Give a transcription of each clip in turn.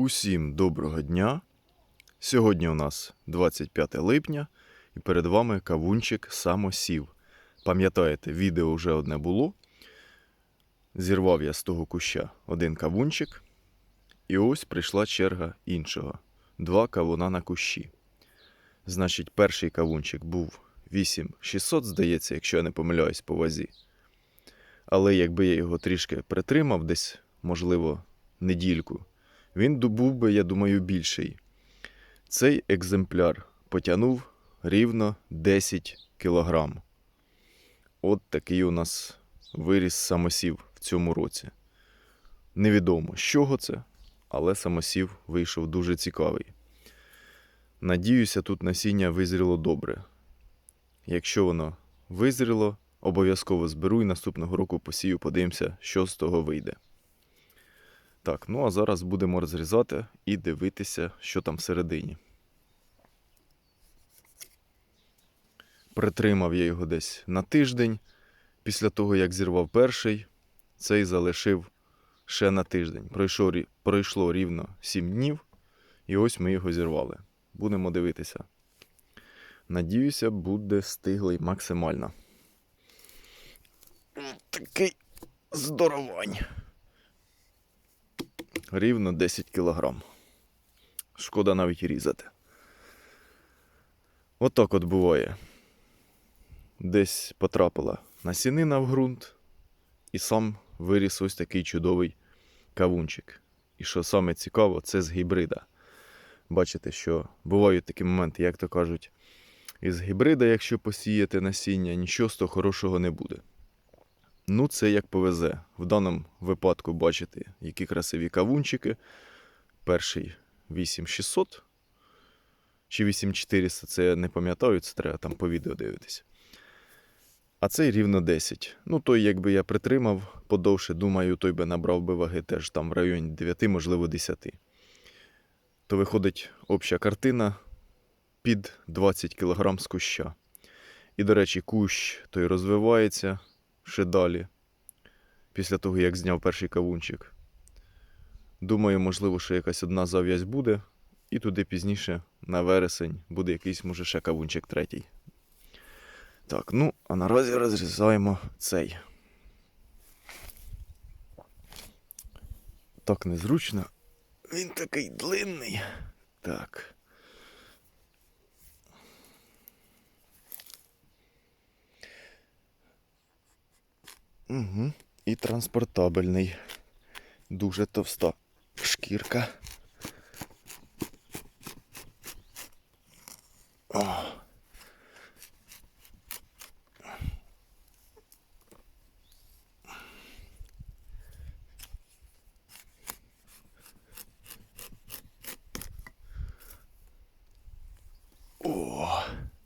Усім доброго дня. Сьогодні у нас 25 липня, і перед вами кавунчик самосів. Пам'ятаєте, відео вже одне було. Зірвав я з того куща один кавунчик, і ось прийшла черга іншого. Два кавуна на кущі. Значить, перший кавунчик був 8600, здається, якщо я не помиляюсь по вазі. Але якби я його трішки притримав, десь, можливо, недільку, він ду- був би, я думаю, більший. Цей екземпляр потягнув рівно 10 кілограм. От такий у нас виріс самосів в цьому році. Невідомо, з чого це, але самосів вийшов дуже цікавий. Надіюся, тут насіння визріло добре. Якщо воно визріло, обов'язково зберу і наступного року посію, подивимося, що з того вийде. Так, ну а зараз будемо розрізати і дивитися, що там всередині. Притримав я його десь на тиждень. Після того, як зірвав перший, цей залишив ще на тиждень. Пройшло, пройшло рівно 7 днів, і ось ми його зірвали. Будемо дивитися. Надіюся, буде стиглий максимально. Такий здоровань. Рівно 10 кілограм. Шкода навіть різати. Отак от буває. Десь потрапила насінина в ґрунт, і сам виріс ось такий чудовий кавунчик. І що саме цікаво, це з гібрида. Бачите, що бувають такі моменти, як то кажуть, із гібрида, якщо посіяти насіння, нічого з того хорошого не буде. Ну, це як повезе. В даному випадку бачите, які красиві кавунчики. Перший 8600 чи 8400, це я не пам'ятаю, це треба там по відео дивитися. А цей рівно 10. Ну, той, якби я притримав подовше, думаю, той би набрав би ваги теж там в районі 9, можливо, 10. То виходить обща картина під 20 кг з куща. І, до речі, кущ той розвивається ще далі, після того, як зняв перший кавунчик. Думаю, можливо, що якась одна зав'язь буде, і туди пізніше, на вересень, буде якийсь, може, ще кавунчик третій. Так, ну, а наразі розрізаємо цей. Так незручно. Він такий длинний. Так. Угу. І транспортабельний. Дуже товста шкірка. О. О,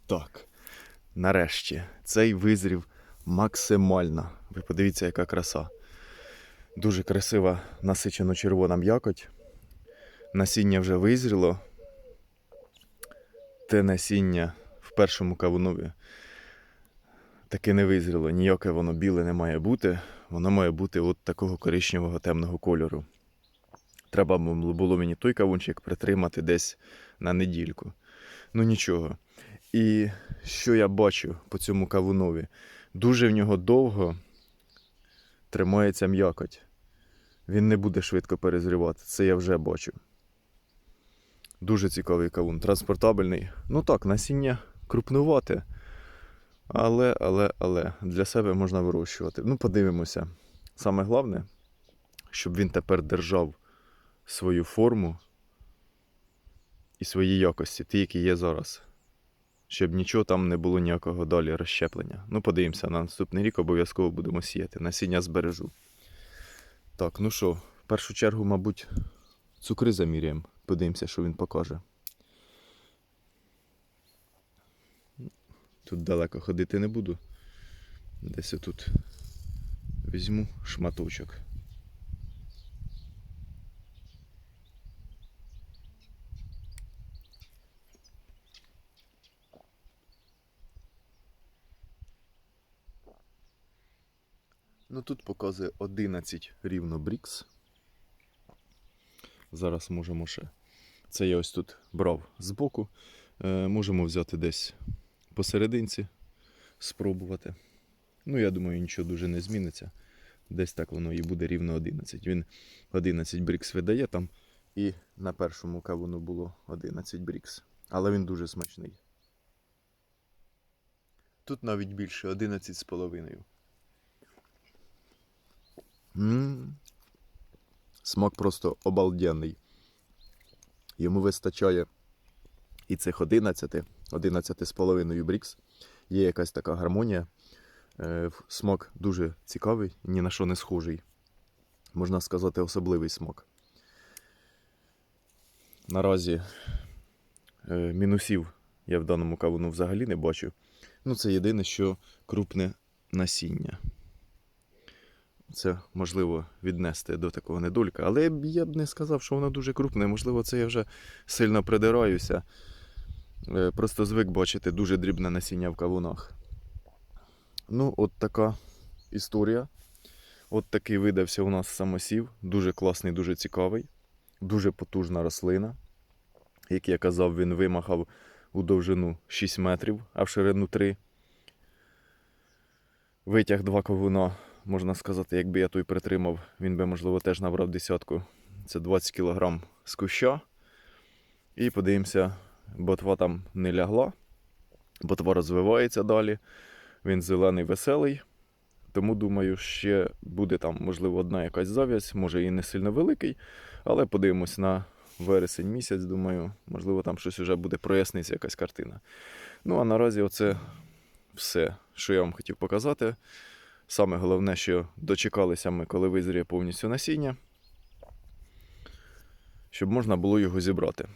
так. Нарешті цей визрів максимально. Ви подивіться, яка краса. Дуже красива насичено червона м'якоть. Насіння вже визріло. Те насіння в першому кавунові таке не визріло. Ніяке воно біле не має бути. Воно має бути от такого коричневого темного кольору. Треба було мені той кавунчик притримати десь на недільку. Ну нічого. І що я бачу по цьому кавунові? Дуже в нього довго тримається м'якоть. Він не буде швидко перезрівати. Це я вже бачу. Дуже цікавий кавун. Транспортабельний. Ну так, насіння крупнувате. Але, але, але для себе можна вирощувати. Ну, подивимося. Саме головне, щоб він тепер держав свою форму і свої якості, ті, які є зараз. Щоб нічого там не було ніякого далі розщеплення. Ну, подивимося, на наступний рік обов'язково будемо сіяти. Насіння збережу. Так, ну що, в першу чергу, мабуть, цукри заміряємо. Подивимося, що він покаже. Тут далеко ходити не буду. Десь отут візьму шматочок. Ну тут показує 11 рівно брікс. Зараз можемо ще. Це я ось тут брав збоку. Е, можемо взяти десь посерединці, спробувати. Ну, я думаю, нічого дуже не зміниться. Десь так воно і буде рівно 11. Він 11 брікс видає там. І на першому кавуну було 11 брікс. Але він дуже смачний. Тут навіть більше 11 з половиною. М. Смак просто обалденний. Йому вистачає і цих 11, 11 з половиною брікс. Є якась така гармонія. Е, Смак дуже цікавий, ні на що не схожий. Можна сказати, особливий смак. Наразі е, мінусів я в даному кавуну взагалі не бачу. Ну, це єдине, що крупне насіння. Це можливо віднести до такого недолька. Але я б не сказав, що воно дуже крупне. Можливо, це я вже сильно придираюся. Е, Просто звик бачити дуже дрібне насіння в кавунах. Ну, от така історія. От такий видався у нас самосів. Дуже класний, дуже цікавий. Дуже потужна рослина. Як я казав, він вимахав у довжину 6 метрів, а в ширину 3. Витяг два кавуна, можна сказати, якби я той притримав, він би, можливо, теж набрав десятку. Це 20 кг з куща. І подивимося, ботва там не лягла. Ботва розвивається далі. Він зелений, веселий. Тому думаю, ще буде там, можливо, одна якась зав'язь, може і не сильно великий, але подивимось на вересень місяць, думаю, можливо, там щось вже буде проясниться, якась картина. Ну, а наразі оце все, що я вам хотів показати. Саме головне, що дочекалися ми, коли визріє повністю насіння, щоб можна було його зібрати.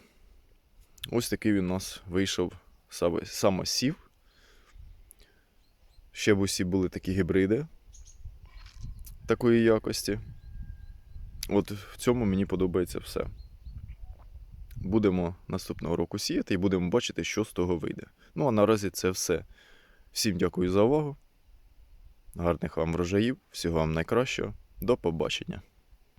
Ось такий він у нас вийшов самосів. Ще в усі були такі гібриди такої якості. От в цьому мені подобається все. Будемо наступного року сіяти і будемо бачити, що з того вийде. Ну а наразі це все. Всім дякую за увагу. Гарних вам врожаїв, всього вам найкращого. До побачення.